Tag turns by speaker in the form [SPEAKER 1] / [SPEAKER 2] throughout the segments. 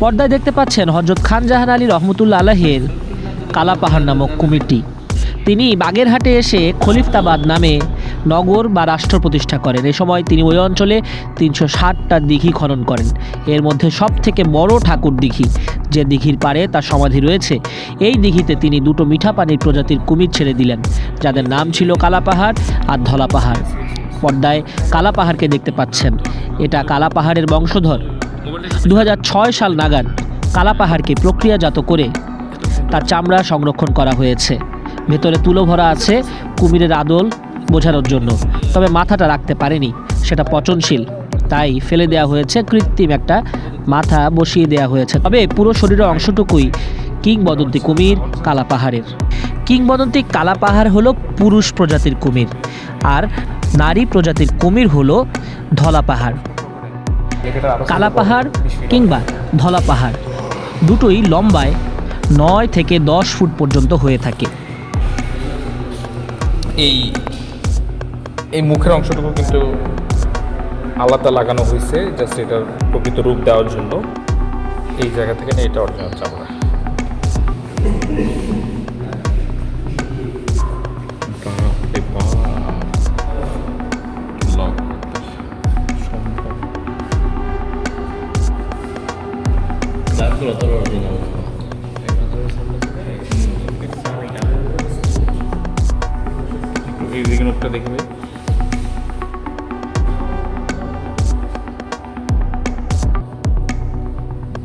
[SPEAKER 1] পর্দায় দেখতে পাচ্ছেন হজরত খান জাহান আলী রহমতুল্লা আলাহের কালাপাহাড় নামক কুমিরটি। তিনি বাগেরহাটে এসে খলিফতাবাদ নামে নগর বা রাষ্ট্র প্রতিষ্ঠা করেন। এ সময় তিনি ওই অঞ্চলে তিনশো ষাটটা দিঘি খনন করেন। এর মধ্যে সব থেকে বড় ঠাকুর দিঘি, যে দিঘির পাড়ে তার সমাধি রয়েছে, এই দিঘিতে তিনি দুটো মিঠা পানির প্রজাতির কুমির ছেড়ে দিলেন, যাদের নাম ছিল কালাপাহাড় আর ধলা পাহাড় পর্দায় কালাপাহাড়কে দেখতে পাচ্ছেন। এটা কালাপাহাড়ের বংশধর। দু হাজার ছয় সাল নাগাদ কালা পাহাড়কে প্রক্রিয়াজাত করে তার চামড়া সংরক্ষণ করা হয়েছে। ভেতরে তুলো ভরা আছে, কুমিরের আদল বোঝানোর জন্য। তবে মাথাটা রাখতে পারেনি, সেটা পচনশীল। তাই ফেলে দেওয়া হয়েছে কৃত্রিম একটা মাথা বসিয়ে দেওয়া হয়েছে। তবে পুরো শরীরের অংশটুকুই কিংবদন্তি কুমির কালাপাহাড়ের। কিংবদন্তি কালা পাহাড় হলো পুরুষ প্রজাতির কুমির, আর নারী প্রজাতির কুমির হলো ধলা পাহাড় কালা পাহাড় কিংবা ধলা পাহাড়। দুটোই লম্বায় নয় থেকে দশ ফুট পর্যন্ত হয়ে থাকে।
[SPEAKER 2] এই এই মুখের অংশটুকু কিন্তু আলাদা লাগানো হয়েছে জাস্ট এটার প্রকৃত রূপ দেওয়ার জন্য। এই জায়গা থেকে এটা অরিজিনাল চামড়া এই দিকে নোটটা দেখে ভাই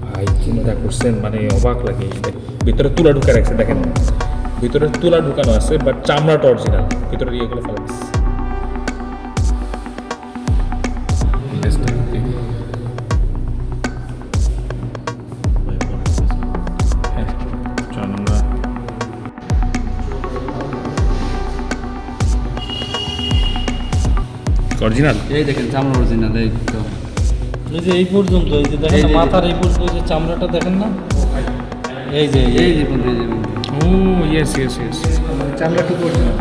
[SPEAKER 2] ভাই চিন্তা করছেন মানে অবাক লাগে ভিতরে তুলা ঢুকে রাখছে দেখেন ভিতরে তুলা ঢুকানো আছে বাট চামড়াটা অরিজিনাল ভিতরে ইয়েগুলো ফেলা অরিজিনাল?
[SPEAKER 3] এই দেখেন চামড়া অরিজিনাল এই তো।
[SPEAKER 4] এই যে এই পর্যন্ত এই যে দেখেন মাথার এই পর্যন্ত যে চামড়াটা দেখেন না? এই যে এই যে।
[SPEAKER 3] বন্ধু এই যে
[SPEAKER 2] ও ইয়েস ইয়েস ইয়েস
[SPEAKER 3] চামড়াটা পর্যন্ত অরিজিনাল।